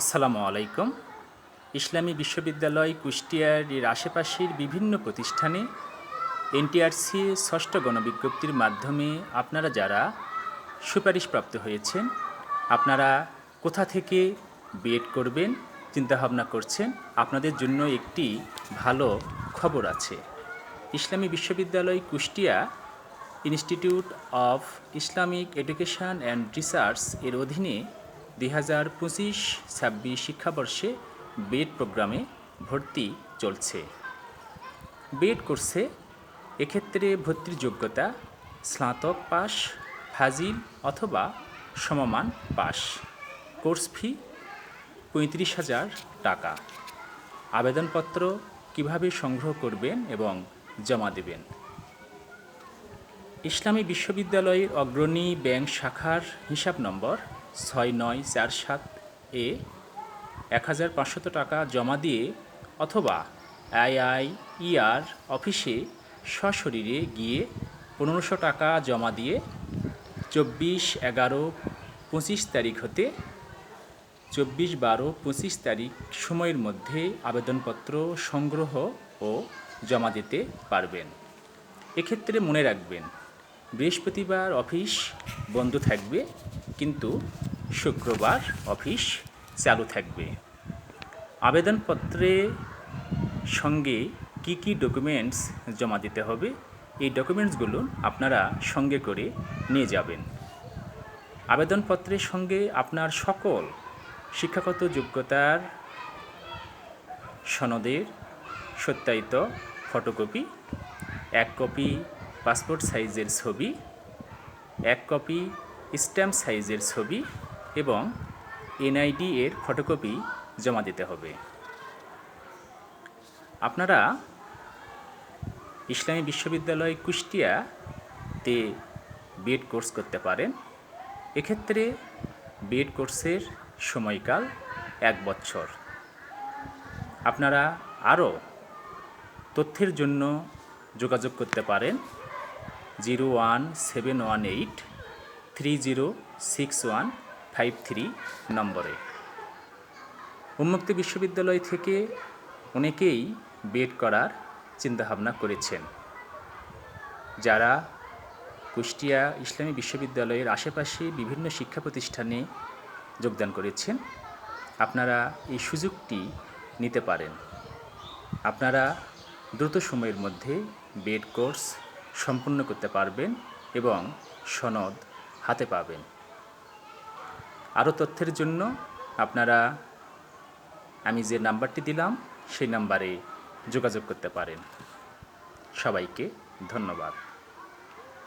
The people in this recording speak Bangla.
আসসালামু আলাইকুম। ইসলামী বিশ্ববিদ্যালয় কুষ্টিয়ার আশেপাশের বিভিন্ন প্রতিষ্ঠানে এনটিআরসি ষষ্ঠ গণবিজ্ঞপ্তির মাধ্যমে আপনারা যারা সুপারিশপ্রাপ্ত হয়েছেন, আপনারা কোথা থেকে বিএড করবেন, চিন্তাভাবনা করছেন, আপনাদের জন্য একটি ভালো খবর আছে। ইসলামী বিশ্ববিদ্যালয় Kushtia institute of Islamic education and research এর অধীনে দুই হাজার পঁচিশ, ছাব্বিশ শিক্ষাবর্ষে বিএড প্রোগ্রামে ভর্তি চলছে। বিএড কোর্সে এক্ষেত্রে ভর্তির যোগ্যতা স্নাতক পাস ফাজিল অথবা সমমান পাস কোর্স ফি পঁয়ত্রিশ হাজার টাকা। আবেদনপত্র কীভাবে সংগ্রহ করবেন এবং জমা দেবেন? ইসলামী বিশ্ববিদ্যালয়ের অগ্রণী ব্যাংক শাখার হিসাব নম্বর ছয় নয় চার সাত এ এক হাজার পাঁচশত টাকা জমা দিয়ে অথবা আইআইইআর অফিসে সশরীরে গিয়ে পনেরোশো টাকা জমা দিয়ে চব্বিশ এগারো পঁচিশ তারিখ হতে চব্বিশ বারো পঁচিশ তারিখ সময়ের মধ্যে আবেদনপত্র সংগ্রহ ও জমা দিতে পারবেন। এক্ষেত্রে মনে রাখবেন, বৃহস্পতিবার অফিস বন্ধ থাকবে, কিন্তু শুক্রবার, অফিস, চালু থাকবে। আবেদনপত্রে সঙ্গে কি কি ডকুমেন্টস জমা দিতে হবে, এই ডকুমেন্টসগুলো আপনারা সঙ্গে করে নিয়ে যাবেন। আবেদনপত্রের সঙ্গে আপনার সকল শিক্ষাগত যোগ্যতার সনদের সত্যায়িত ফটোকপি এক কপি পাসপোর্ট সাইজের ছবি, এক কপি স্ট্যাম্প সাইজের ছবি এবং এনআইডি এর ফটোকপি জমা দিতে হবে। আপনারা ইসলামী বিশ্ববিদ্যালয় কুষ্টিয়াতে বিএড কোর্স করতে পারেন। এক্ষেত্রে বিএড কোর্সের সময়কাল এক বছর। আপনারা আরও তথ্যের জন্য যোগাযোগ করতে পারেন। Zero one seven one eight three zero six one five three নম্বরে। উন্মুক্ত বিশ্ববিদ্যালয় থেকে অনেকেই বেড করার চিন্তাভাবনা করেছেন। যারা কুষ্টিয়া ইসলামী বিশ্ববিদ্যালয়ের আশেপাশে বিভিন্ন শিক্ষা প্রতিষ্ঠানে যোগদান করেছেন, আপনারা এই সুযোগটি নিতে পারেন। আপনারা দ্রুত সময়ের মধ্যে বেড কোর্স সম্পূর্ণ করতে পারবেন এবং সনদ হাতে পাবেন। আরও তথ্যের জন্য আপনারা আমি যে নাম্বারটি দিলাম, সেই নাম্বারে যোগাযোগ করতে পারেন। সবাইকে ধন্যবাদ।